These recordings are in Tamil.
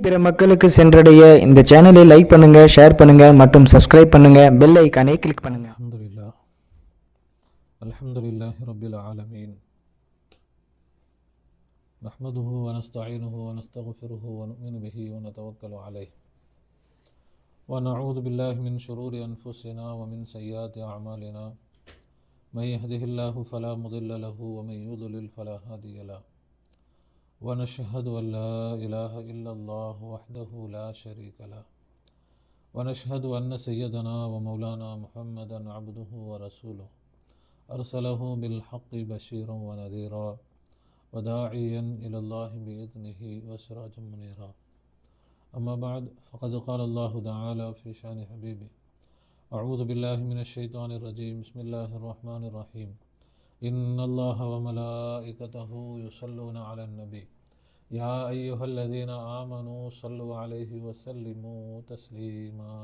பிற மக்களுக்கு சென்றடைய இந்த சேனலை லைக் பண்ணுங்க ஷேர் பண்ணுங்க மற்றும் சப்ஸ்கிரைப் பண்ணுங்க பெல் ஐக்கானை கிளிக் பண்ணுங்க الحمد لله الحمد لله رب العالمين نحمده ونستعينه ونستغفره ونؤمن به ونتوكل عليه ونعوذ بالله من شرور أنفسنا ومن سيئات أعمالنا من يهده الله فلا مضل له ومن يضلل فلا هادي له ونشهد أن لا إله إلا الله وحده لا شريك له. ونشهد أن سيدنا ومولانا محمدا عبده ورسوله. أرسله بالحق بشيرا ونذيرا وداعيا إلى الله بإذنه وسراجا منيرا. أما بعد، فقد قال الله تعالى في شأن حبيبه أعوذ بالله من الشيطان الرجيم. بسم الله الرحمن الرحيم. إن الله وملائكته يصلون على النبي. يا أيها الذين آمنوا صلوا عليه وسلموا تسليما.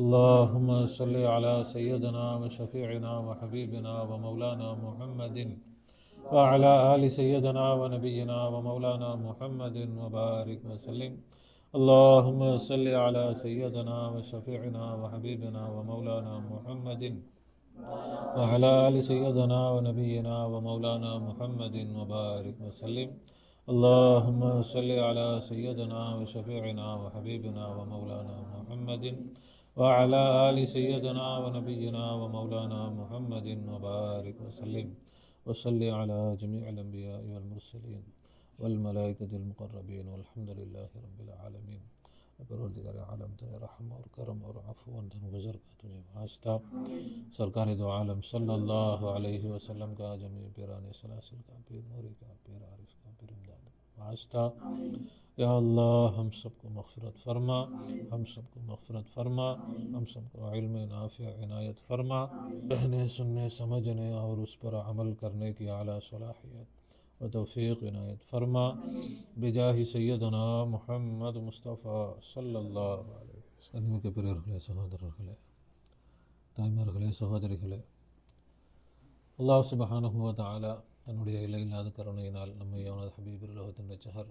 اللهم صل على سيدنا وشفيعنا وحبيبنا ومولانا محمد وعلى آل سيدنا ونبينا ومولانا محمد وبارك وسلم. اللهم صل على سيدنا وشفيعنا وحبيبنا ومولانا محمد وعلى آل سيدنا ونبينا ومولانا محمد وبارك وسلم. اللهم صل على سيدنا وشفيعنا وحبيبنا ومولانا محمد وعلى آل سيدنا ونبينا ومولانا محمد وبارك وسلم. وصل على جميع الأنبياء والمرسلين والملائكة المقربين والحمد لله رب العالمين. پروردگار عالم تیرے رحم اور کرم اور عفو اور گزر کا تجھے واسطہ، سرکار دو عالم صلی اللہ علیہ وسلم کا جمی پیران سلاسل کا، پیر موری کا، پیر عارف کا، پیر امداد واسطہ۔ یا اللہ، ہم سب کو مغفرت فرما، ہم سب کو مغفرت فرما، ہم سب کو علم نافع عنایت فرما۔ کہنے سننے، سمجھنے اور اس پر عمل کرنے کی اعلیٰ صلاحیت و توفیق عنایت فرما بجاہ سیدنا முஹம்மது முஸ்தபா ஸல்லல்லாஹு அலைஹி சன்மிக்க பெரியவர்களே சகோதரர்களே தாய்மார்களே சகோதரிகளே அல்லாஹ் சுபஹானஹு வ தஆலா தன்னுடைய இல்லாத கருணையினால் நம்மை அவனது ஹபீபுர் லோகத்தின் ரச்சகர்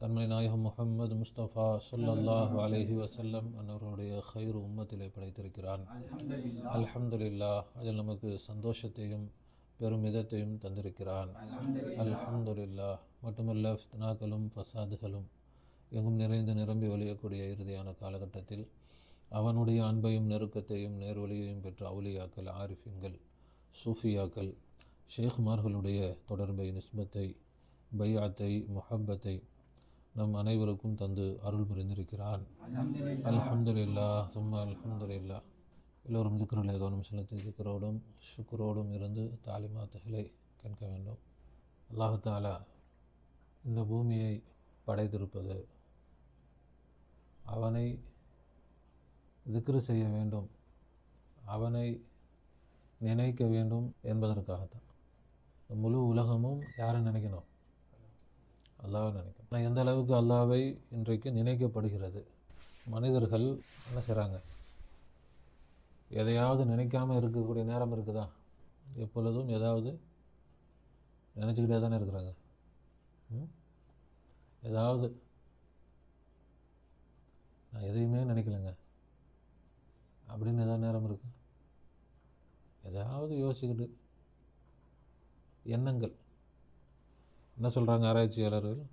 கண்மணி நாயகம் முஹம்மது முஸ்தபா ஸல்லல்லாஹு அலைஹி வஸல்லம் அன்னவருடைய ஹைர் உம்மத்திலே படைத்திருக்கிறான் அல்ஹம்துலில்லாஹ் அதில் நமக்கு சந்தோஷத்தையும் பெருமிதத்தையும் தந்திருக்கிறான். அல்ஹம்துலில்லாஹ். மட்டுமல்ல ஃபித்னாக்களும் ஃபசாதுகளும் எங்கும் நிறைந்து நிரம்பி வழியக்கூடிய இறுதியான காலகட்டத்தில் அவனுடைய அன்பையும் நெருக்கத்தையும் நேர்வழியையும் பெற்ற அவுலியாக்கள் ஆரிஃபிங்கள் சூஃபியாக்கள் ஷேഖ்மார்களுடைய தொடர்பை நிஸ்பத்தை பையாத்தை முஹப்பத்தை நம் அனைவருக்கும் தந்து அருள் புரிந்திருக்கிறான். அல்ஹம்துலில்லா சும்மா அல்ஹம்துலில்லா எல்லோரும் திக்கர்களை கவனம் செலுத்தி திக்கரோடும் சுக்கரோடும் இருந்து தாலிமாத்துகளை கேட்க வேண்டும். அல்லாஹாலா இந்த பூமியை படைத்திருப்பது. அவனை திக்ரு செய்ய வேண்டும். அவனை நினைக்க வேண்டும் என்பதற்காகத்தான். முழு உலகமும் யாரை நினைக்கணும்? அல்லாவை நினைக்கணும். ஆனால் எந்த அளவுக்கு அல்லாவை இன்றைக்கு நினைக்கப்படுகிறது? மனிதர்கள் என்ன செய்கிறாங்க எதையாவது நினைக்காமல் இருக்கக்கூடிய நேரம் இருக்குதா? எப்பொழுதும் ஏதாவது நினச்சிக்கிட்டே தானே இருக்கிறாங்க. ம்? ஏதாவது. நான் எதையுமே நினைக்கலைங்க. அப்படின்னு ஏதாவது நேரம் இருக்கு? எதாவது யோசிச்சுக்கிட்டு எண்ணங்கள். என்ன சொல்கிறாங்க ஆராய்ச்சியாளர்கள்?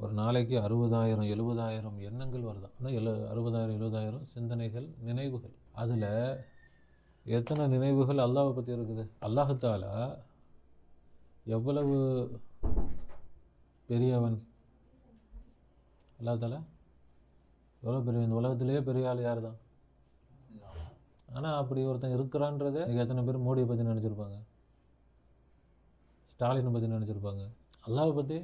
ஒரு நாளைக்கு அறுபதாயிரம் எழுபதாயிரம் எண்ணங்கள் வருதான் ஆனால் எழு அறுபதாயிரம் எழுபதாயிரம் சிந்தனைகள் நினைவுகள். அதில் எத்தனை நினைவுகள் அல்லாவை பற்றி இருக்குது? அல்லாஹாலா எவ்வளவு பெரியவன்? அல்லாஹாலா எவ்வளோ பெரிய இந்த உலகத்திலேயே பெரிய ஆள் யார் தான் ஆனால் அப்படி ஒருத்தன் இருக்கிறான்றதை எத்தனை பேர் மோடியை பற்றி நினச்சிருப்பாங்க? ஸ்டாலினை பற்றி நினச்சிருப்பாங்க. அல்லாவை பற்றி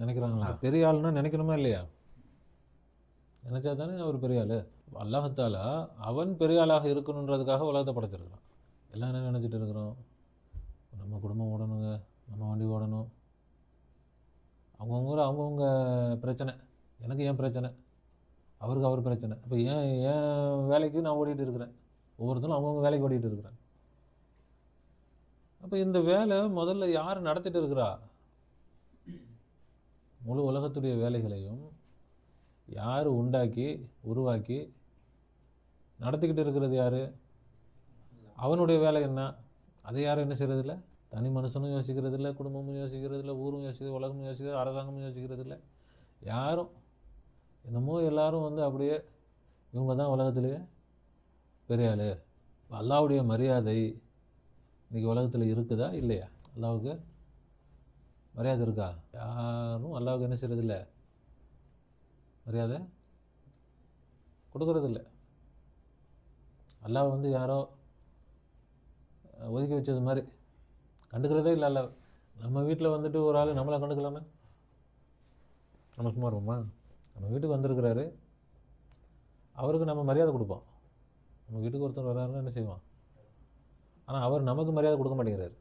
நினைக்கிறாங்களா? பெரிய ஆள்னா நினைக்கணுமா இல்லையா? நினச்சா தானே அவர் பெரிய ஆள் அல்லாஹத்தாலா அவன் பெரிய ஆளாக இருக்கணுன்றதுக்காக உலகத்தை படைச்சிருக்கிறான். எல்லாம் என்ன நினச்சிட்டு இருக்கிறோம்? நம்ம குடும்பம் ஓடணுங்க நம்ம வண்டி ஓடணும். அவங்கவுங்க அவங்கவுங்க பிரச்சனை. எனக்கு ஏன் பிரச்சனை. அவருக்கு அவர் பிரச்சனை. இப்போ ஏன் என் வேலைக்கு நான் ஓடிட்டு இருக்கிறேன்? ஒவ்வொருத்தரும் அவங்கவுங்க வேலைக்கு ஓடிட்டு இருக்கிறேன் அப்போ இந்த வேலை முதல்ல யார் நடத்திட்டு இருக்கிறா? முழு உலகத்துடைய வேலைகளையும் யார் உண்டாக்கி உருவாக்கி நடத்திக்கிட்டு இருக்கிறது யார்? அவனுடைய வேலை என்ன? அதை யாரும் என்ன செய்கிறதில்ல தனி மனுஷனும் யோசிக்கிறது இல்லை குடும்பமும் யோசிக்கிறது இல்லை ஊரும் யோசிக்கிறது உலகமும் யோசிக்கிறது அரசாங்கமும் யோசிக்கிறது இல்லை யாரும் என்னமோ எல்லாரும் வந்து அப்படியே இவங்க தான் உலகத்திலேயே பெரிய ஆள். அல்லாவுடைய மரியாதை இன்றைக்கி உலகத்தில் இருக்குதா? இல்லையா? அல்லாவுக்கு மரியாதை இருக்கா? யாரும் அல்லாவுக்கு என்ன செய்கிறதில்ல மரியாதை கொடுக்கறதில்ல. அல்லாஹ் வந்து யாரோ ஒதுக்கி வச்சது மாதிரி. கண்டுக்கிறதே இல்லை அல்ல நம்ம வீட்டில் வந்துட்டு ஒரு ஆள் நம்மளை கண்டுக்கலாமே நம்ம சும்மா இருப்போமா? நம்ம வீட்டுக்கு வந்திருக்கிறாரு. அவருக்கு நம்ம மரியாதை கொடுப்போம். நம்ம வீட்டுக்கு ஒருத்தர் வர்றாருன்னா என்ன செய்வோம் ஆனால் அவர் நமக்கு மரியாதை கொடுக்க மாட்டேங்கிறார்.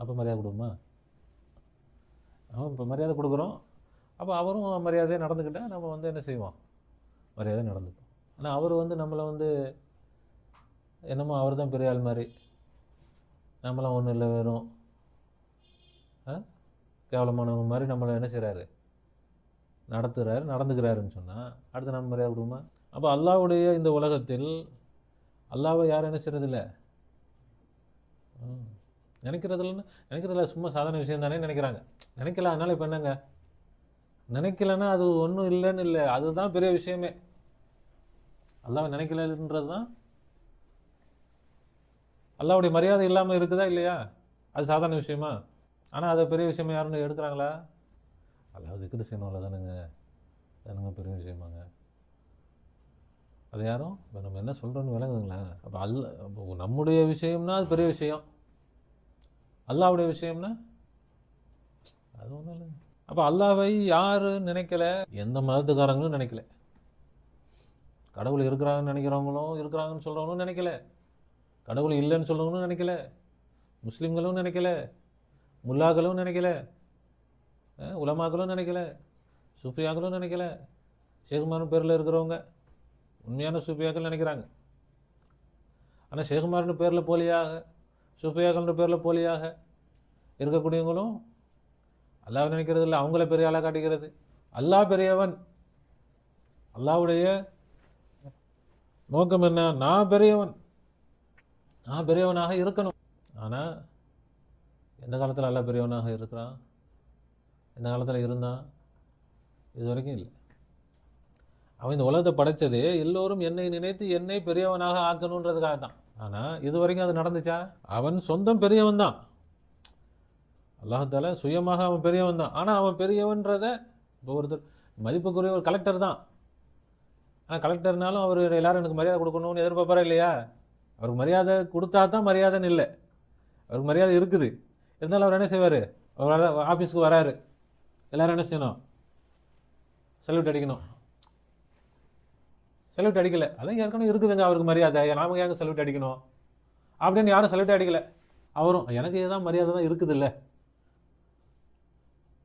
அப்போ மரியாதை கொடுக்குமா இப்போ மரியாதை கொடுக்குறோம். அப்போ அவரும் மரியாதையை நடந்துக்கிட்டால் நம்ம வந்து என்ன செய்வோம்? மரியாதை நடந்துப்போம். ஆனால் அவர் வந்து நம்மளை வந்து என்னமோ அவர் தான் பெரிய ஆள் மாதிரி. நம்மளாம் ஒன்றும் இல்லை வெறும் ஆ? கேவலமானவங்க மாதிரி நம்மளை என்ன செய்கிறாரு நடத்துகிறாரு நடந்துக்கிறாருன்னு சொன்னால் அடுத்து நம்ம மரியாதை கொடுக்குமா? அப்போ அல்லாவுடைய இந்த உலகத்தில் அல்லாவை யாரும் என்ன செய்கிறதில்ல நினைக்கிறதுலன்னு நினைக்கிறதுல சும்மா சாதாரண விஷயம் தானே நினைக்கிறாங்க. நினைக்கல அதனால் இப்போ என்னங்க? நினைக்கலன்னா அது ஒன்றும் இல்லைன்னு இல்லை. அதுதான் பெரிய விஷயமே. அல்லாவை நினைக்கலன்றது தான் அல்லாவுடைய மரியாதை இல்லாமல் இருக்குதா இல்லையா? அது சாதாரண விஷயமா? ஆனால் அதை பெரிய விஷயமா யாருன்னு எடுக்கிறாங்களா அல்லாஹ் திக்ரு செய்யணும்ல தானுங்க. தானுங்க பெரிய விஷயமாங்க. அது யாரும்? இப்போ நம்ம என்ன சொல்கிறோன்னு விளங்குதுங்களா அப்போ அல்ல நம்முடைய விஷயம்னா அது பெரிய விஷயம். அல்லாவுடைய விஷயம்னா? அது ஒன்றும் இல்லை அப்போ அல்லாவை யார் நினைக்கல? எந்த மதத்துக்காரங்களும் நினைக்கல. கடவுள் இருக்கிறாங்கன்னு நினைக்கிறவங்களும் இருக்கிறாங்கன்னு சொல்கிறவங்களும் நினைக்கல. கடவுள் இல்லைன்னு சொல்கிறவங்களும் நினைக்கல. முஸ்லீம்களும் நினைக்கல. முல்லாக்களும் நினைக்கல. உலமாக்களும் நினைக்கல. சூஃபியாக்களும் நினைக்கல. ஷேகுமாரன் பேரில் இருக்கிறவங்க உண்மையான சூஃபியாக்கள் நினைக்கிறாங்க. ஆனால் ஷேகுமாரன் பேரில் போலியாக சூஃபியாக்கள்ன்ற பேரில் போலியாக இருக்கக்கூடியவங்களும் அல்லாஹ் நினைக்கிறது இல்லை அவங்கள பெரிய ஆளாக காட்டிக்கிறது அல்லாஹ் பெரியவன். அல்லாவுடைய நோக்கம் என்ன? நான் பெரியவன். நான் பெரியவனாக இருக்கணும். ஆனால் எந்த காலத்தில் அல்லாஹ் பெரியவனாக இருக்கிறான்? எந்த காலத்தில் இருந்தான்? இது வரைக்கும் இல்லை. அவன் இந்த உலகத்தை படைச்சதே எல்லோரும் என்னை நினைத்து என்னை பெரியவனாக ஆக்கணுன்றதுக்காக தான் ஆனால் இது வரைக்கும் அது நடந்துச்சா? அவன் சொந்தம் பெரியவன் தான். அல்லாஹால சுயமாக அவன் பெரியவன் தான். ஆனால் அவன் பெரியவன்றத இப்போ ஒருத்தர் மதிப்புக்குரிய ஒரு கலெக்டர் தான். ஆனால் கலெக்டர்னாலும் அவர் எல்லாரும் எனக்கு மரியாதை கொடுக்கணும்னு எதிர்பார்ப்பாரா இல்லையா? அவருக்கு மரியாதை கொடுத்தா தான் மரியாதைன்னு இல்லை. அவருக்கு மரியாதை இருக்குது. இருந்தாலும் அவர் என்ன செய்வார்? அவர் ஆஃபீஸ்க்கு வராரு. எல்லாரும் என்ன செய்யணும்? சல்யூட் அடிக்கணும். செல்யூட் அடிக்கல. அதான் ஏற்கனவே இருக்குதுங்க அவருக்கு மரியாதை. நாம ஏங்க செல்யூட் அடிக்கணும்? அப்படின்னு யாரும் செல்யூட் அடிக்கல. அவரும் எனக்கு இதுதான் மரியாதை தான் இருக்குது இல்லை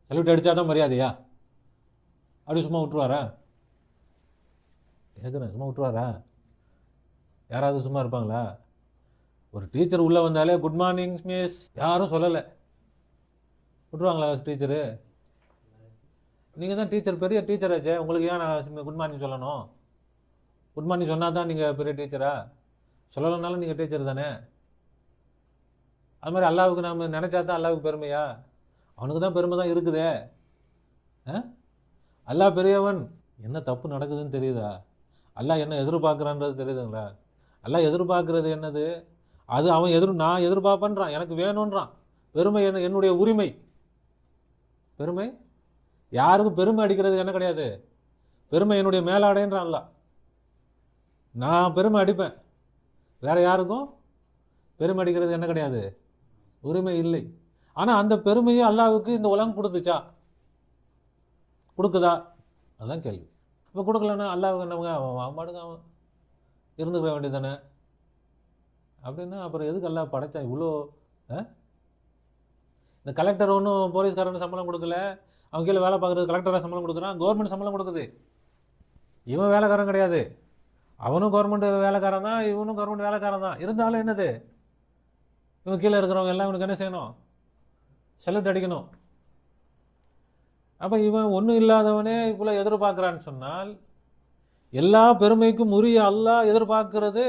செல்யூட் அடிச்சாதான் மரியாதையா? அப்படி சும்மா விட்டுருவாரா? கேட்குறேன் சும்மா விட்டுருவாரா? யாராவது சும்மா இருப்பாங்களா? ஒரு டீச்சர் உள்ளே வந்தாலே குட் மார்னிங் மிஸ் யாரும் சொல்லலை. விட்டுருவாங்களா டீச்சரு நீங்கள் தான் டீச்சர் பெரிய டீச்சர் ஆச்சே. உங்களுக்கு ஏன் நான் குட் மார்னிங் சொல்லணும்? குட் மார்னிங் சொன்னால் தான் நீங்கள் பெரிய டீச்சரா? சொல்லலைனாலும் நீங்கள் டீச்சர் தானே? அது மாதிரி அல்லாவுக்கு நாம் நினச்சா தான் அல்லாவுக்கு பெருமையா? அவனுக்கு தான் பெருமை தான் இருக்குதே. ஆ? அல்லாஹ் பெரியவன். என்ன தப்பு நடக்குதுன்னு தெரியுதா? அல்லாஹ் என்ன எதிர்பார்க்குறான்றது தெரியுதுங்களா? அல்லாஹ் எதிர்பார்க்குறது என்னது? அது அவன் எதிர் நான் எதிர்பார்ப்பேன்றான். எனக்கு வேணுன்றான் பெருமை என்ன என்னுடைய உரிமை. பெருமை? யாருக்கும் பெருமை அடிக்கிறது என்ன கிடையாது? பெருமை என்னுடைய மேலாடைன்றான் அல்லாஹ். நான் பெருமை அடிப்பேன். வேற யாருக்கும்? பெருமை அடிக்கிறது என்ன கிடையாது? உரிமை இல்லை. ஆனால் அந்த பெருமையை அல்லாவுக்கு இந்த உலகம் கொடுத்துச்சா? கொடுக்குதா? அதான் கேள்வி. இப்போ கொடுக்கலன்னா அல்லாவுக்கு என்னவங்க அவன் அவன் பாட்டுக்கு அவன் இருந்துக்க வேண்டியதானே அப்படின்னா அப்புறம் எதுக்கு அல்லாஹ் படைச்சான் இவ்வளோ ஆ? இந்த கலெக்டர் ஒன்றும் போலீஸ்காரன் சம்பளம் கொடுக்கல. அவன் கீழே வேலை பார்க்குறது கலெக்டராக சம்பளம் கொடுக்குறான். கவர்மெண்ட் சம்பளம் கொடுக்குது. இவன் வேலைக்காரன் கிடையாது. அவனும் கவர்மெண்ட் வேலைக்காரன் தான் இவனும் கவர்மெண்ட் வேலைக்காரன் தான் இருந்தாலும் என்னது? இவன் கீழே இருக்கிறவங்க எல்லாம் இவனுக்கு என்ன செய்யணும்? செலக்ட் அடிக்கணும். அப்போ இவன் ஒன்றும் இல்லாதவனே இவ்வளோ எதிர்பார்க்குறான்னு சொன்னால் எல்லா பெருமைக்கும் உரிய அல்லா எதிர்பார்க்கிறது.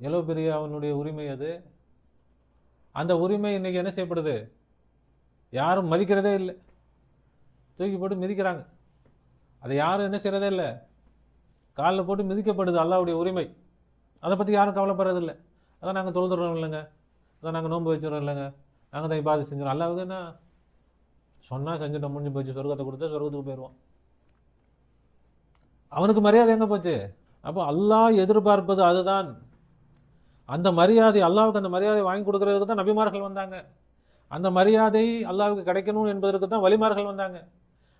எவ்வளோ பெரிய அவனுடைய உரிமை அது? அந்த உரிமை இன்னைக்கு என்ன செய்யப்படுது? யாரும் மதிக்கிறதே இல்லை. தூக்கி போட்டு மிதிக்கிறாங்க. அதை யாரும் என்ன செய்கிறதே இல்லை. காலில் போட்டு மிதிக்கப்படுது அல்லாஹ்வுடைய உரிமை. அதை பற்றி யாரும் கவலைப்படுறதில்லை அதான் நாங்கள் தொழுதுறோம் இல்லைங்க. அதான் நாங்கள் நோன்பு வச்சுறோம் இல்லைங்க. நாங்கள் தான் இபாது செஞ்சுறோம் அல்லாவுக்கு என்ன? சொன்னால் செஞ்சுட்டோம் முடிஞ்சு போச்சு. சொர்க்கத்தை கொடுத்தா சொர்க்கத்துக்கு போயிடுவோம் அவனுக்கு மரியாதை எங்கே போச்சு? அப்போ அல்லாஹ் எதிர்பார்ப்பது அதுதான். அந்த மரியாதை அல்லாவுக்கு அந்த மரியாதை வாங்கி கொடுக்கறதுக்கு தான் நபிமார்கள் வந்தாங்க. அந்த மரியாதை அல்லாவுக்கு கிடைக்கணும் என்பதற்கு தான் வழிமார்கள் வந்தாங்க.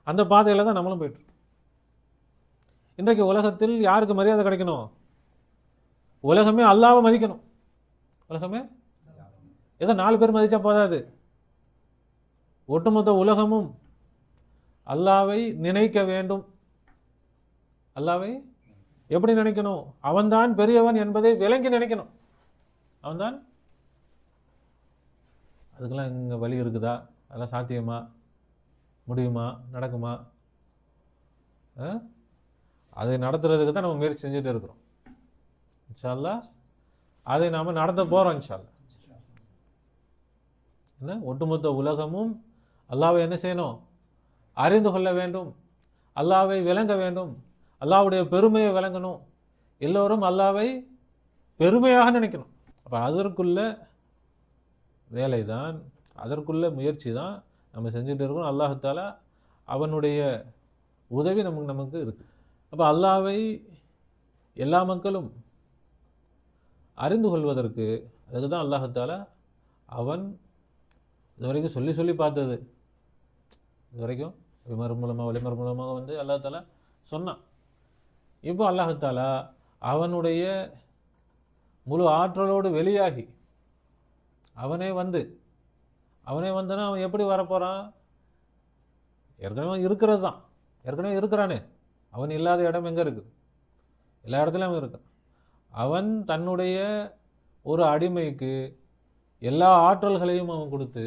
அந்த பாதையில் தான் நம்மளும் போயிட்டு இன்றைக்கு உலகத்தில் யாருக்கு மரியாதை கிடைக்கணும்? உலகமே அல்லாவை மதிக்கணும். உலகமே? ஏதோ நாலு பேர் மதிச்சா போதாது. ஒட்டுமொத்த உலகமும் அல்லாவை நினைக்க வேண்டும். அல்லாவை எப்படி நினைக்கணும்? அவன்தான் பெரியவன் என்பதை விளங்கி நினைக்கணும். அவன்தான்? அதுக்கெல்லாம் இங்கே வழி இருக்குதா? அதெல்லாம் சாத்தியமா? முடியுமா? நடக்குமா? ஆ? அதை நடத்துறதுக்கு தான் நம்ம முயற்சி செஞ்சுட்டு இருக்கிறோம். இன்ஷா அதை நாம் நடத்த போகிறோம் இன்ஷால்லா என்ன? ஒட்டுமொத்த உலகமும் அல்லாவை என்ன செய்யணும்? அறிந்து கொள்ள வேண்டும். அல்லாவை விளங்க வேண்டும். அல்லாவுடைய பெருமையை விளங்கணும். எல்லோரும் அல்லாவை பெருமையாக நினைக்கணும். அப்போ அதற்குள்ள வேலை தான் அதற்குள்ள முயற்சி தான் நம்ம செஞ்சுட்டு இருக்கோம் அல்லாஹால அவனுடைய உதவி நமக்கு நமக்கு இருக்குது அப்போ அல்லாவை எல்லா மக்களும் அறிந்து கொள்வதற்கு அதுக்கு தான் அல்லாஹால அவன் இது வரைக்கும் சொல்லி சொல்லி பார்த்தது. இது வரைக்கும் விமர் மூலமாக வலிமர் மூலமாக வந்து அல்லாஹால சொன்னான். இப்போ அல்லாஹாலா அவனுடைய முழு ஆற்றலோடு வெளியாகி அவனே வந்து அவனே வந்தனா அவன் எப்படி வரப்போகிறான் ஏற்கனவே இருக்கிறது தான் ஏற்கனவே இருக்கிறானே. அவன் இல்லாத இடம் எங்கே இருக்குது? எல்லா இடத்துலையும் அவன் இருக்கான் அவன் தன்னுடைய ஒரு அடிமைக்கு எல்லா ஆற்றல்களையும் அவன் கொடுத்து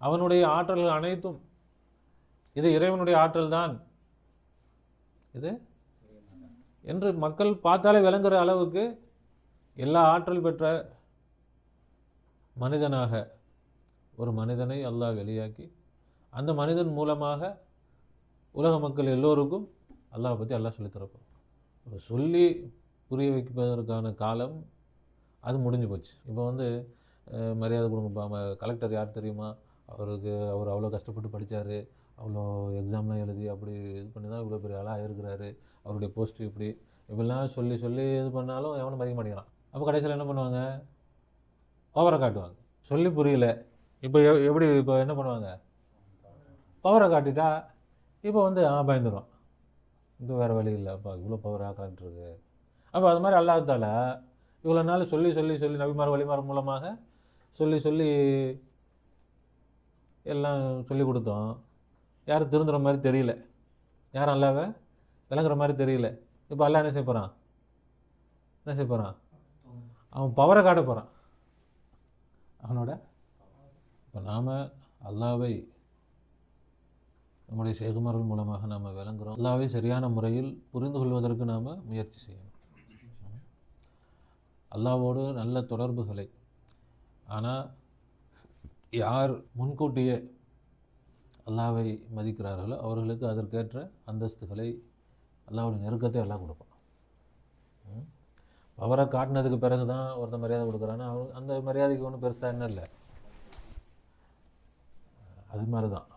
அவனுடைய ஆற்றல்கள் அனைத்தும் இது இறைவனுடைய ஆற்றல் தான். இது? என்று மக்கள் பார்த்தாலே விளங்குற அளவுக்கு எல்லா ஆற்றல் பெற்ற மனிதனாக ஒரு மனிதனை அல்லாஹ் வெளியாக்கி அந்த மனிதன் மூலமாக உலக மக்கள் எல்லோருக்கும் அல்லாஹ் பற்றி எல்லாம் சொல்லித் சொல்லி புரிய வைப்பதற்கான காலம் அது முடிஞ்சு போச்சு. இப்போ வந்து மரியாதை கொடுங்கப்பா கலெக்டர் யார் தெரியுமா? அவருக்கு அவர் அவ்வளோ கஷ்டப்பட்டு படித்தார் அவ்வளோ எக்ஸாம்லாம் எழுதி அப்படி இது பண்ணி தான் இவ்வளோ பெரிய ஆளாக இருக்கிறாரு. அவருடைய போஸ்ட் இப்படி. இப்படிலாம் சொல்லி சொல்லி இது பண்ணாலும் எவனும் மதிக்க மாட்டேங்கிறான். அப்போ கடைசியில் என்ன பண்ணுவாங்க? பவரை காட்டுவாங்க. சொல்லி புரியல. இப்போ எ- எப்படி இப்போ என்ன பண்ணுவாங்க? பவரை காட்டிட்டா இப்போ வந்து பயந்துடும் இது வேறு வழி இல்லை. அப்பா இவ்வளோ பவராக காட்டுருக்கு அப்போ அது மாதிரி அல்லாஹால இவ்வளோ நாள் சொல்லி சொல்லி சொல்லி நபிமார் வழிமார் மூலமாக சொல்லி சொல்லி எல்லாம் சொல்லி கொடுத்தோம். யாரும் திருந்துற மாதிரி தெரியல. யாரும் அல்லாவை விளங்குற மாதிரி தெரியல. இப்போ அல்லாஹ் என்ன செய்ய போகிறான் என்ன செய்ய போகிறான் அவன் பவரை காட்ட போகிறான் அவனோட இப்போ நாம் அல்லாவை நம்முடைய சேகுமார்கள் மூலமாக நாம் விளங்குறோம். அல்லாவே சரியான முறையில் புரிந்து கொள்வதற்கு நாம் முயற்சி செய்யணும். அல்லாவோடு நல்ல தொடர்புகளை. ஆனால் யார் முன்கூட்டியே அல்லாவை மதிக்கிறார்களோ அவர்களுக்கு அதற்கேற்ற அந்தஸ்துகளை அல்லாவுடைய நெருக்கத்தை எல்லாம் கொடுப்பான். அவரை காட்டினதுக்கு பிறகு தான் ஒருத்தன் மரியாதை கொடுக்குறான்னா அவன் அந்த மரியாதைக்கு ஒன்றும் பெருசாக என்ன இல்லை. அது மாதிரி தான்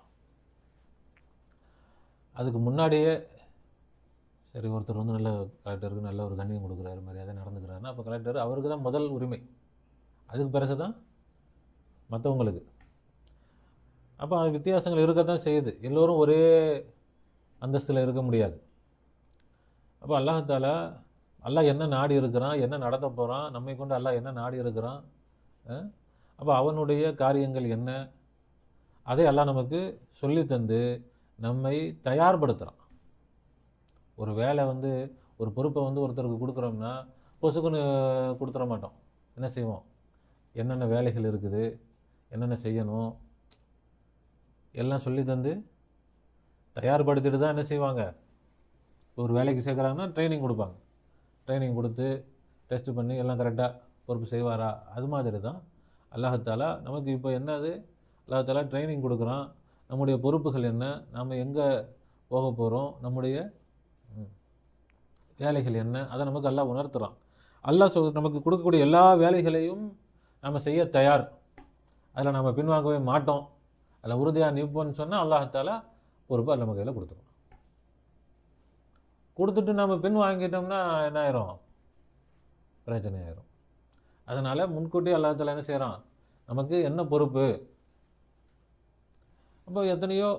அதுக்கு முன்னாடியே சரி ஒருத்தர் வந்து நல்ல கலெக்டருக்கு நல்ல ஒரு கண்ணியம் கொடுக்குறாரு மரியாதை நடந்துக்கிறாருன்னா அப்போ கலெக்டர் அவருக்கு தான் முதல் உரிமை. அதுக்கு பிறகு தான் மற்றவங்களுக்கு அப்போ அது வித்தியாசங்கள் இருக்க தான் செய்யுது. எல்லோரும் ஒரே அந்தஸ்தில் இருக்க முடியாது. அப்போ அல்லாஹாலா அல்லாஹ் என்ன நாடி இருக்கிறான் என்ன நடத்த போகிறான் நம்மை கொண்டு அல்லாஹ் என்ன நாடி இருக்கிறான் அப்போ அவனுடைய காரியங்கள் என்ன? அதை எல்லாம் நமக்கு சொல்லி தந்து நம்மை தயார்படுத்துகிறான் ஒரு வேலை வந்து ஒரு பொறுப்பை வந்து ஒருத்தருக்கு கொடுக்குறோம்னா பொசுக்குன்னு கொடுத்துட மாட்டோம். என்ன செய்வோம்? என்னென்ன வேலைகள் இருக்குது? என்னென்ன செய்யணும்? எல்லாம் சொல்லி தந்து தயார்படுத்திட்டு தான் என்ன செய்வாங்க? ஒரு வேலைக்கு சேர்க்குறாங்கன்னா ட்ரைனிங் கொடுப்பாங்க. ட்ரைனிங் கொடுத்து டெஸ்ட் பண்ணி எல்லாம் கரெக்டாக பொறுப்பு செய்வாரா? அது மாதிரி தான். அல்லாஹத்தாலா நமக்கு இப்போ என்னது? அல்லாஹத்தாலா ட்ரைனிங் கொடுக்குறான். நம்முடைய பொறுப்புகள் என்ன? நாம் எங்கே போக போகிறோம் நம்முடைய வேலைகள் என்ன? அதை நமக்கு எல்லாம் உணர்த்துறான். அல்லாஹ் சொல் நமக்கு கொடுக்கக்கூடிய எல்லா வேலைகளையும் நம்ம செய்ய தயார். அதில் நம்ம பின்வாங்கவே மாட்டோம். அதில் உறுதியாக நிற்போம்னு சொன்னால் அல்லாஹால பொறுப்பு நம்ம கையில் கொடுத்துருவோம் கொடுத்துட்டு நம்ம பின் வாங்கிட்டோம்னா என்ன ஆயிரும்? பிரச்சனை ஆயிரும். அதனால் முன்கூட்டி அல்லாஹால என்ன செய்கிறான் நமக்கு என்ன பொறுப்பு? அப்போ எத்தனையோ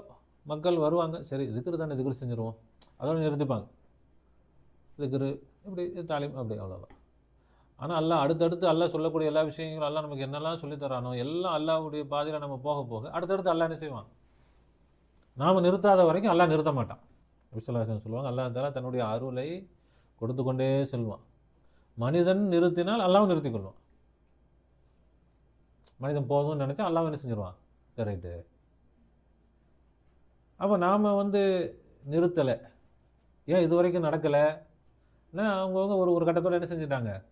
மக்கள் வருவாங்க. சரி இதுக்கு தானே இதுக்கு செஞ்சுருவோம். அதோட நிறுத்திப்பாங்க. இதுக்கு இப்படி தாலிம் அப்படி அவ்வளோதான் ஆனால் எல்லாம் அடுத்தடுத்து எல்லாம் சொல்லக்கூடிய எல்லா விஷயங்களும் எல்லாம் நமக்கு என்னெல்லாம் சொல்லித் தரானோ எல்லாம் அல்லாவுடைய பாதையில் நம்ம போக போக அடுத்தடுத்து அல்லா என்ன செய்வான்? நாம் நிறுத்தாத வரைக்கும் எல்லாம் நிறுத்த மாட்டான். விசலாசன் சொல்லுவாங்க அல்லாஹ் தாலா தன்னுடைய அருளை கொடுத்து கொண்டே செல்வான். மனிதன் நிறுத்தினால் அல்லாவும் நிறுத்திக் கொள்வான். மனிதன் போதும்னு நினச்சா அல்லாஹ் என்ன செஞ்சிருவான்? ரைட்டு அப்போ நாம் வந்து நிறுத்தலை. ஏன் இது வரைக்கும் நடக்கலை? என்ன அவங்கவுங்க ஒரு ஒரு கட்டத்தோட என்ன செஞ்சுட்டாங்க?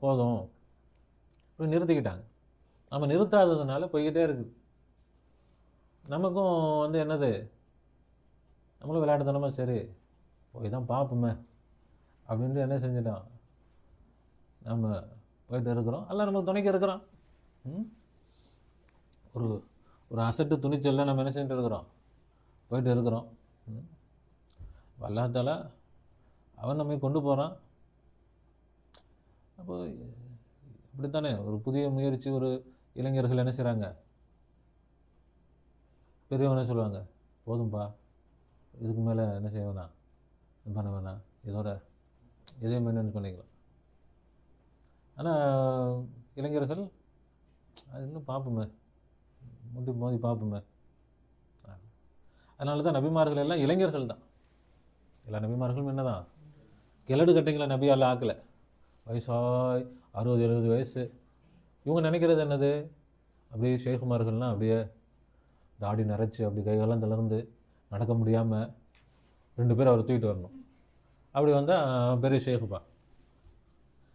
போதும். இப்படி நிறுத்திக்கிட்டாங்க. நம்ம நிறுத்தாததுனால போய்கிட்டே இருக்குது. நமக்கும் வந்து என்னது? நம்மளும் விளையாட்டுத்தனமாக சரி போய் தான் பார்ப்போமே அப்படின்ட்டு என்ன செஞ்சிட்டோம். நம்ம போயிட்டு இருக்கிறோம். எல்லாம் நமக்கு துணைக்கு இருக்கிறோம். ம்? ஒரு ஒரு அசட்டு துணிச்சல்ல நம்ம என்ன செஞ்சுட்டு இருக்கிறோம்? போயிட்டு இருக்கிறோம். ம்? அவன் நம்மை கொண்டு போகிறான் அப்போ இப்படித்தானே? ஒரு புதிய முயற்சி ஒரு இளைஞர்கள் என்ன செய்கிறாங்க பெரியவங்க என்ன சொல்லுவாங்க? போதும்பா இதுக்கு மேலே என்ன செய்ய வேணாம் இது பண்ண வேணாம் இதோட இதையும் மெயின்டைன் பண்ணிக்கலாம். ஆனால் இளைஞர்கள் அது இன்னும் பார்ப்போமே முந்தி மோதி பார்ப்போமே அதனால தான் நபிமார்கள் எல்லாம் இளைஞர்கள் தான். எல்லா நபிமார்களும் என்ன தான் கிழடு கட்டைங்களை நபி ஆக்கலை. வயசாய் அறுபது எழுபது வயசு. இவங்க நினைக்கிறது என்னது? அப்படியே ஷேகுமார்கள்லாம் அப்படியே தாடி நரைச்சி அப்படி கைகள்லாம் தளர்ந்து நடக்க முடியாமல் ரெண்டு பேர் அவரை தூக்கிட்டு வரணும். அப்படி வந்தால் பெரிய ஷேகுப்பா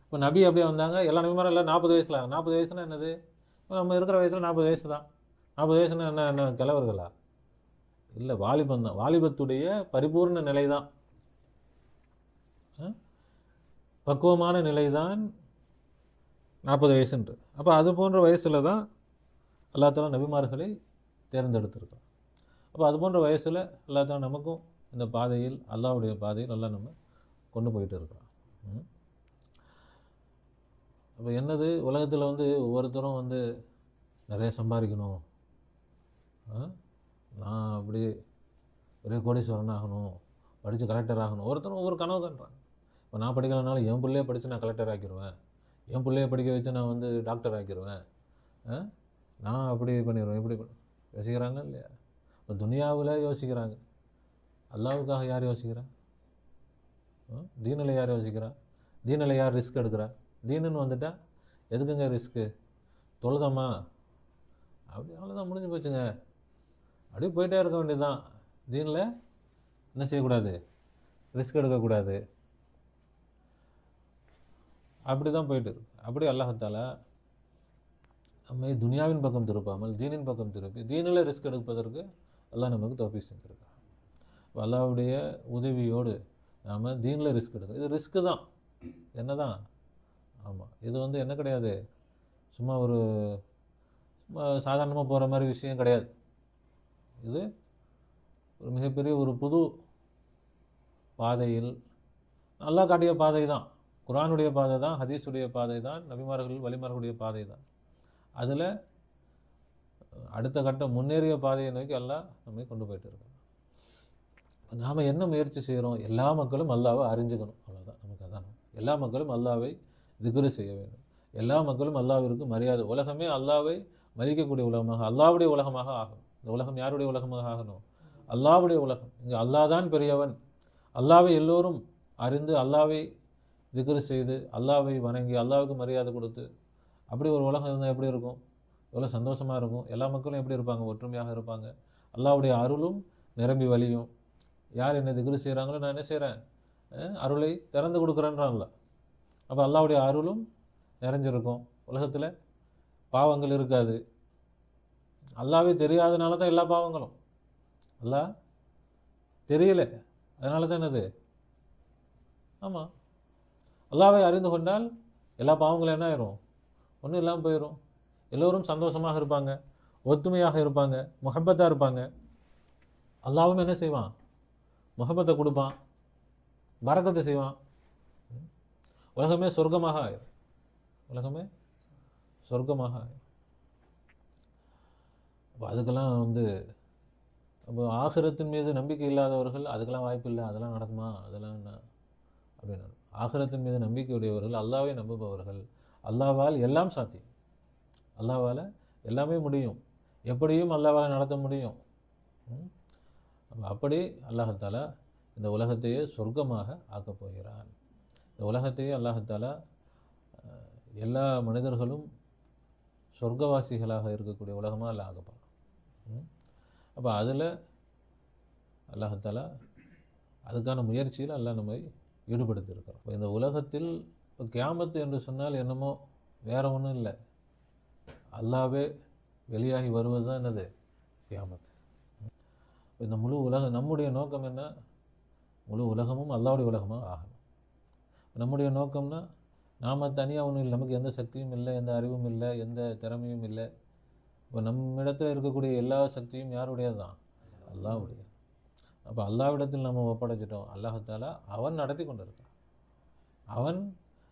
இப்போ நபி அப்படியே வந்தாங்க. எல்லா நபிமாரும் எல்லாம் நாற்பது வயசில். நாற்பது வயசுனா என்னது? நம்ம இருக்கிற வயசில் நாற்பது வயசு தான் நாற்பது வயசுனா என்ன என்ன கிழவர்களா? இல்லை வாலிபம் தான். வாலிபத்துடைய பரிபூர்ண நிலை தான் பக்குவமான நிலை தான் நாற்பது வயசுன்று அப்போ அது போன்ற வயசில் தான் அல்லா தாலா நபிமார்களை தேர்ந்தெடுத்திருக்கோம் அப்போ அது போன்ற வயசில் அல்லா தாலா நமக்கும் இந்த பாதையில் அல்லாவுடைய பாதையில் எல்லாம் நம்ம கொண்டு போயிட்டு இருக்கிறோம் ம். அப்போ என்னது? உலகத்தில் வந்து ஒவ்வொருத்தரும் வந்து நிறைய சம்பாதிக்கணும். ஆ? நான் அப்படி ஒரே கோடீஸ்வரன் ஆகணும் படித்து கலெக்டர் ஆகணும். ஒருத்தரும் ஒவ்வொரு கனவு காண்றாங்க இப்போ நான் படிக்கலனாலும் என் பிள்ளைய படித்து நான் கலெக்டர் ஆக்கிடுவேன் என் பிள்ளைய படிக்க வச்சு நான் வந்து டாக்டர் ஆக்கிடுவேன் ஆ? நான் அப்படி பண்ணிடுவேன் இப்படி பண்ண- யோசிக்கிறாங்க இல்லையா? இப்போ துனியாவில் யோசிக்கிறாங்க. அல்லாவுக்காக யார் யோசிக்கிறா? தீனில் யார் யோசிக்கிறா? தீனில் யார் ரிஸ்க் எடுக்கிறா? தீனுன்னு வந்துட்டா எதுக்குங்க ரிஸ்க்கு தொழுதம்மா. அப்படி அவ்வளோதான் முடிஞ்சு போச்சுங்க. அப்படியே போயிட்டே இருக்க வேண்டியதுதான். தீனில் என்ன செய்யக்கூடாது? ரிஸ்க் எடுக்கக்கூடாது. அப்படி தான் போயிட்டு இருக்கு. அப்படி அல்லாஹால நம்மை துனியாவின் பக்கம் திருப்பாமல் தீனின் பக்கம் திருப்பி தீனில் ரிஸ்க் எடுப்பதற்கு எல்லாம் நமக்கு தோப்பி செஞ்சுருக்கான். அப்ப உதவியோடு நாம் தீனில் ரிஸ்க் எடுக்கணும் இது ரிஸ்க்கு தான். என்ன தான் ஆமாம் இது வந்து என்ன கிடையாது? சும்மா ஒரு சும்மா சாதாரணமாக போகிற மாதிரி விஷயம் கிடையாது. இது ஒரு மிகப்பெரிய ஒரு புது பாதையில் நல்லா காட்டிய பாதை தான் குரானுடைய பாதை தான் ஹதீஸுடைய பாதை தான் நபிமார்கள் வழிமார்களுடைய பாதை தான் அதில் அடுத்த கட்டம் முன்னேறிய பாதையை நோக்கி எல்லாம் நம்மை கொண்டு போயிட்டு இருக்கோம் நாம் என்ன முயற்சி செய்கிறோம் எல்லா மக்களும் அல்லாவை அறிஞ்சுக்கணும். அவ்வளோதான் நமக்கு அதான். எல்லா மக்களும் அல்லாவை திக்ரு செய்ய வேண்டும். எல்லா மக்களும் அல்லாவிற்கு மரியாதை. உலகமே அல்லாவை மதிக்கக்கூடிய உலகமாக அல்லாவுடைய உலகமாக ஆகும். இந்த உலகம் யாருடைய உலகமாக ஆகணும்? அல்லாவுடைய உலகம். இங்கே அல்லாஹ் தான் பெரியவன். அல்லாவை எல்லோரும் அறிந்து அல்லாவை திக்ரு செய்து அல்லாவை வணங்கி அல்லாவுக்கு மரியாதை கொடுத்து அப்படி ஒரு உலகம் இருந்தால் எப்படி இருக்கும்? எவ்வளோ சந்தோஷமாக இருக்கும்? எல்லா மக்களும் எப்படி இருப்பாங்க? ஒற்றுமையாக இருப்பாங்க. அல்லாவுடைய அருளும் நிரம்பி வழியும். யார் என்ன திக்ரு செய்கிறாங்களோ நான் என்ன செய்கிறேன் அருளை திறந்து கொடுக்குறேன்றான்ல. அப்போ அல்லாவுடைய அருளும் நிறைஞ்சிருக்கும். உலகத்தில் பாவங்கள் இருக்காது. அல்லாவே தெரியாதனால தான் எல்லா பாவங்களும். அல்லாஹ் தெரியல. அதனால தான் என்னது? ஆமாம் அல்லாவை அறிந்து கொண்டால் எல்லா பாவங்களும் என்ன ஆயிரும்? ஒன்றும் இல்லாமல் போயிடும் எல்லோரும் சந்தோஷமாக இருப்பாங்க. ஒத்துமையாக இருப்பாங்க. முகப்பத்தாக இருப்பாங்க. அல்லாவும் என்ன செய்வான்? முகப்பத்தை கொடுப்பான். வரக்கத்தை செய்வான். உலகமே சொர்க்கமாக ஆயிரும். உலகமே சொர்க்கமாக ஆயிரும். அப்போ அதுக்கெல்லாம் வந்து அப்போ ஆகிரத்தின் மீது நம்பிக்கை இல்லாதவர்கள் அதுக்கெல்லாம் வாய்ப்பு இல்லை அதெல்லாம் நடக்குமா அதெல்லாம் என்ன? அப்படின்னு ஆகிரத்தின் மீது நம்பிக்கை உடையவர்கள் அல்லாவை நம்புபவர்கள் அல்லாவால் எல்லாம் சாத்தியம். அல்லாவால் எல்லாமே முடியும். எப்படியும் அல்லாவால் நடத்த முடியும். அப்படி அல்லாஹத்தால இந்த உலகத்தையே சொர்க்கமாக ஆக்கப் போகிறான். இந்த உலகத்தையே அல்லாஹத்தாலா எல்லா மனிதர்களும் சொர்க்கவாசிகளாக இருக்கக்கூடிய உலகமாக அல்ல ஆக்கப் அப்போ அதில் அல்லாஹத்தாலா அதுக்கான முயற்சியில் அல்லாஹ் நம்மை ஈடுபடுத்தியிருக்கிறோம் இப்போ இந்த உலகத்தில் இப்போ கியாமத்து என்று சொன்னால் என்னமோ வேறு ஒன்றும் இல்லை. அல்லாவே வெளியாகி வருவது தான் என்னது கியாமத் இந்த முழு உலகம் நம்முடைய நோக்கம் என்ன? முழு உலகமும் அல்லாவுடைய உலகமாக ஆகணும். நம்முடைய நோக்கம்னா நாம் தனியாக ஒன்றும் இல்லை. நமக்கு எந்த சக்தியும் இல்லை எந்த அறிவும் இல்லை எந்த திறமையும் இல்லை. இப்போ நம்மிடத்தில் இருக்கக்கூடிய எல்லா சக்தியும் யாருடையது தான் அல்லாவுடைய அப்போ அல்லாவிடத்தில் நம்ம ஒப்படைச்சிட்டோம் அல்லாஹத்தாலா அவன் நடத்தி கொண்டு இருக்கான் அவன்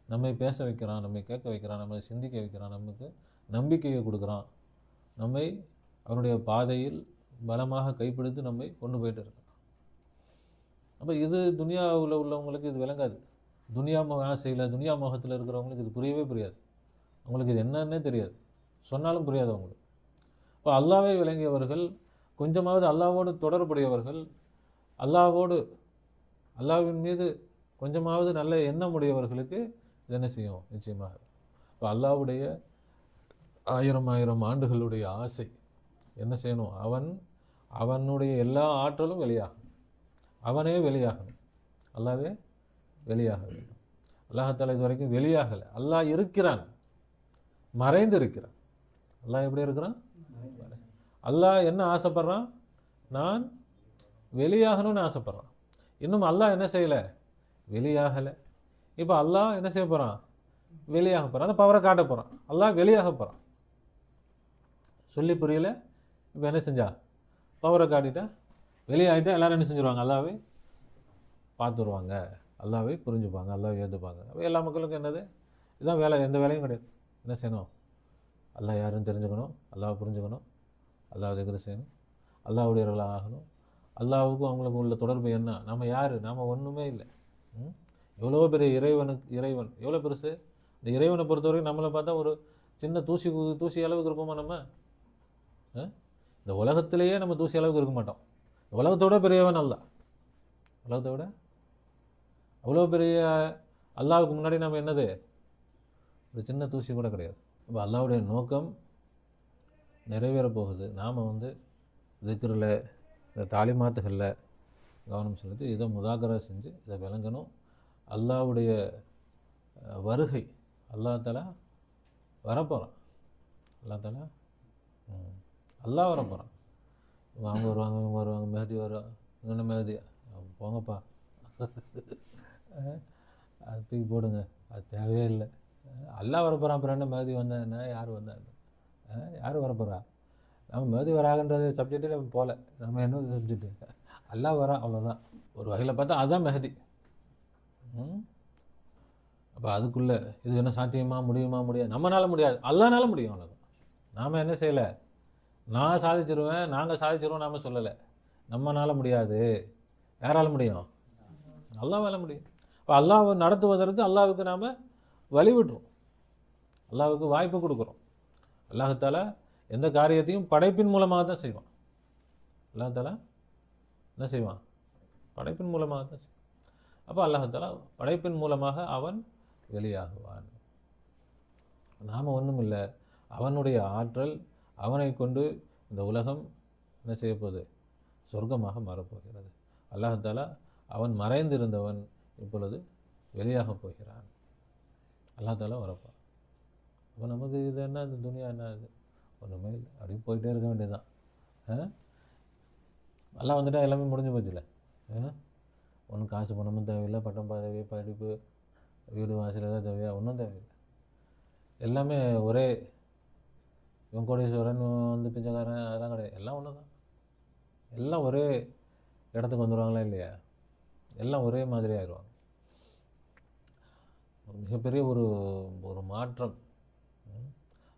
நம்மை பேச வைக்கிறான் நம்மை கேட்க வைக்கிறான் நம்மை சிந்திக்க வைக்கிறான் நமக்கு நம்பிக்கையை கொடுக்குறான். நம்மை அவனுடைய பாதையில் பலமாக கைப்பிடித்து நம்மை கொண்டு போயிட்டு இருக்கான். அப்போ இது துனியாவில் உள்ளவங்களுக்கு இது விளங்காது. துனியா மோ ஆசையில் துனியா மோகத்தில் இருக்கிறவங்களுக்கு இது புரியவே புரியாது. அவங்களுக்கு இது என்னன்னே தெரியாது. சொன்னாலும் புரியாது அவங்களுக்கு. இப்போ அல்லாவை விளங்கியவர்கள் கொஞ்சமாவது அல்லாவோடு தொடர்புடையவர்கள் அல்லாவோடு அல்லாவின் மீது கொஞ்சமாவது நல்ல எண்ணம் உடையவர்களுக்கு இது என்ன செய்யும்? நிச்சயமாக. இப்போ அல்லாவுடைய ஆயிரம் ஆயிரம் ஆண்டுகளுடைய ஆசை என்ன செய்யணும்? அவன் அவனுடைய எல்லா ஆற்றலும் வெளியாகும் அவனே வெளியாகணும். அல்லாவே வெளியாக வேண்டும். அல்லாஹால இது வரைக்கும் வெளியாகலை. அல்லாஹ் இருக்கிறான். மறைந்து இருக்கிறான் அல்லாஹ் எப்படி இருக்கிறான்? அல்லாஹ் என்ன ஆசைப்பட்றான்? நான் வெளியாகணும்னு ஆசைப்பட்றான். இன்னும் அல்லாஹ் என்ன செய்யலை? வெளியாகலை. இப்போ அல்லாஹ் என்ன செய்ய போகிறான் வெளியாக போகிறான் அந்த பவரை காட்ட போகிறான் அல்லாஹ் வெளியாக போகிறான் சொல்லி புரியல? இப்போ என்ன செஞ்சா? பவரை காட்டிட்டா? வெளியாகிட்டா எல்லோரும் என்ன செஞ்சுருவாங்க? அல்லாவே பார்த்துருவாங்க. அல்லாவே புரிஞ்சுப்பாங்க. அல்லாவே ஏற்றுப்பாங்க அப்போ எல்லா மக்களுக்கும் என்னது? இதுதான் வேலை. எந்த வேலையும் கிடையாது. என்ன செய்யணும்? அல்லாஹ் யாருன்னு தெரிஞ்சுக்கணும். அல்லாவை புரிஞ்சுக்கணும். அல்லாஹ் திக்ரு செய்யணும். அல்லாவுடையவர்களாக ஆகணும். அல்லாவுக்கும் அவங்களுக்கும் உள்ள தொடர்பு என்ன? நம்ம யார்? நாம் ஒன்றுமே இல்லை. ம்? எவ்வளோ பெரிய இறைவனுக்கு இறைவன். எவ்வளோ பெருசு? இந்த இறைவனை பொறுத்தவரைக்கும் நம்மளை பார்த்தா ஒரு சின்ன தூசி கு- தூசி அளவுக்கு இருப்போமா நம்ம? ஆ? இந்த உலகத்திலேயே நம்ம தூசி அளவுக்கு இருக்க மாட்டோம். உலகத்தோட பெரியவன் அல்ல உலகத்தை விட? அவ்வளோ பெரிய அல்லாவுக்கு முன்னாடி நம்ம என்னது? ஒரு சின்ன தூசி கூட கிடையாது. இப்போ அல்லாவுடைய நோக்கம் நிறைவேறப் போகுது நாம் வந்து இதுக்குறில் இந்த தாலிமாத்துகளில் கவனம் செலுத்தி இதை முதாகரா செஞ்சு இதை விளங்கணும். அல்லாவுடைய வருகை அல்லாஹ் தலா வரப்போகிறான் அல்லா தலா அல்லா அல்லாஹ் வரப்போகிறான் அவங்க வருவாங்க இவங்க வருவாங்க மெஹதி வருவாங்க இன்னும் மெஹதி? போங்கப்பா. அது தூக்கி போடுங்க. அது தேவையே இல்லை. அல்லா அல்லாஹ் வரப்போகிறான் அப்புறம் என்ன மெஹதி வந்தா என்ன யார் வந்தா யார் வரப்போகிறா நம்ம மெஹதி வராகன்றது சப்ஜெக்டில் போகல நம்ம என்ன சப்ஜெக்ட்டு அல்லாஹ் வரான் அவ்வளோதான் ஒரு வகையில் பார்த்தா அதுதான் மெஹதி. ம்? அப்போ அதுக்குள்ளே இது என்ன சாத்தியமா முடியுமா முடியாது? நம்மனால முடியாது. அல்லானால முடியும் அவ்வளோதான் நாம் என்ன செய்யலை? நான் சாதிச்சிருவேன் நாங்கள் சாதிச்சிருவோம் நாம் சொல்லலை. நம்மனால முடியாது. யாரால முடியும்? அல்லாவால முடியும். இப்போ அல்லாவை நடத்துவதற்கு அல்லாவுக்கு நாம் வழிவிட்டுறோம் அல்லாவுக்கு வாய்ப்பு கொடுக்குறோம். அல்லாஹால எந்த காரியத்தையும் படைப்பின் மூலமாக தான் செய்வான். அல்லாஹால என்ன செய்வான்? படைப்பின் மூலமாக தான் செய்வான். அப்போ அல்லாஹால படைப்பின் மூலமாக அவன் வெளியாகுவான். நாம் ஒன்றும் இல்லை. அவனுடைய ஆற்றல் அவனை கொண்டு இந்த உலகம் என்ன செய்யப்போகுது சொர்க்கமாக மாறப்போகிறது அல்லாஹாலா அவன் மறைந்திருந்தவன் இப்பொழுது வெளியாக போகிறான். அல்லாஹாலா வரப்பான் அப்போ நமக்கு இது என்ன? இந்த துணியா என்ன இது? ஒன்றுமே இல்லை. அப்படியே போயிட்டே இருக்க வேண்டியதுதான். ஆ? எல்லாம் வந்துட்டால் எல்லாமே முடிஞ்சு போச்சுல? ஒன்றும் காசு பணமும் தேவையில்லை. பட்டம் பதவி படிப்பு வீடு வாசல் ஏதாவது தேவையா? ஒன்றும் தேவையில்லை. எல்லாமே ஒரே இவன் கோடீஸ்வரன் வந்து பிச்சைக்காரன் அதெல்லாம் கிடையாது. எல்லாம் ஒன்று தான் எல்லாம் ஒரே இடத்துக்கு வந்துடுவாங்களா இல்லையா? எல்லாம் ஒரே மாதிரி ஆயிடுவாங்க. மிகப்பெரிய ஒரு ஒரு மாற்றம்.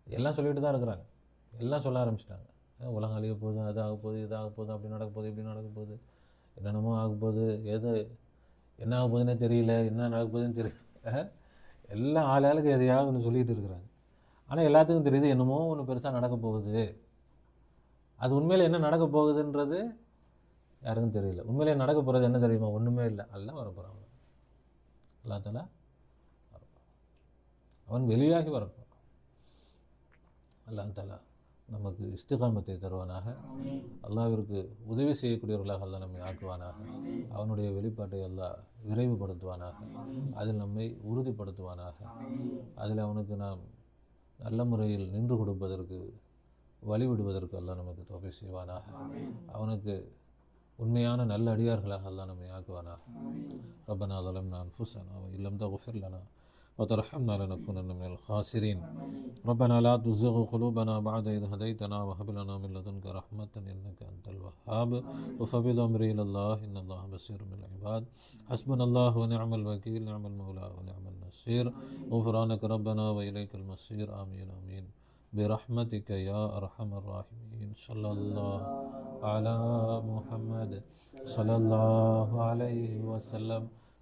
எல்லாம் சொல்லிட்டு தான் இருக்கிறாங்க. எல்லாம் சொல்ல ஆரம்பிச்சிட்டாங்க. உலகம் அழிய போகுது அது ஆக போகுது இது ஆக போகுது அப்படி நடக்க போகுது இப்படி நடக்க போகுது. என்னென்னமோ ஆக போகுது. எது என்ன ஆக போகுதுன்னே தெரியல என்ன நடக்க போகுதுன்னு தெரியல. அஹ். எல்லா ஆள் ஆளுக்கு எதையாவது ஒன்று சொல்லிகிட்டு இருக்கிறாங்க. ஆனால் எல்லாத்துக்கும் தெரியுது என்னமோ ஒன்று பெருசாக நடக்க போகுது. அது உண்மையில் என்ன நடக்க போகுதுன்றது யாருக்கும் தெரியல. உண்மையிலே நடக்க போகிறது என்ன தெரியுமா? ஒன்றுமே இல்லை. எல்லாம் வரப்போகிறாங்க அல்லா அவன் வெளியாகி வரப்போ அல்லாஹ் தாலா நமக்கு இஸ்திகாமத்தை தருவானாக. அல்லாவிற்கு உதவி செய்யக்கூடியவர்களாக அல்லா நம்மை ஆக்குவானாக. அவனுடைய வெளிப்பாட்டை எல்லாம் விரைவுபடுத்துவானாக. அதில் நம்மை உறுதிப்படுத்துவானாக. அதில் அவனுக்கு நாம் நல்ல முறையில் நின்று கொடுப்பதற்கு வழிவிடுவதற்கு எல்லாம் நமக்கு தொகை செய்வானாக. அவனுக்கு உண்மையான நல்ல அடியார்களாக எல்லாம் நம்மை ஆக்குவானாக. ரப்பனா அலம் நான் ஃபுசனா இல்லம் தகுஃபிர்லனா وترحمنا لنكونن من الخاسرين. ربنا لا تزغ قلوبنا بعد إذ هديتنا وهب لنا من لدنك رحمة إنك أنت الوهاب. وفبض أمري إلى الله إن الله بصير بالعباد. حسبنا الله ونعم الوكيل، نعم المولى ونعم النصير. غفرانك ربنا وإليك المصير. آمين آمين. برحمتك يا أرحم الراحمين. صلى الله على محمد. صلى الله عليه وسلم.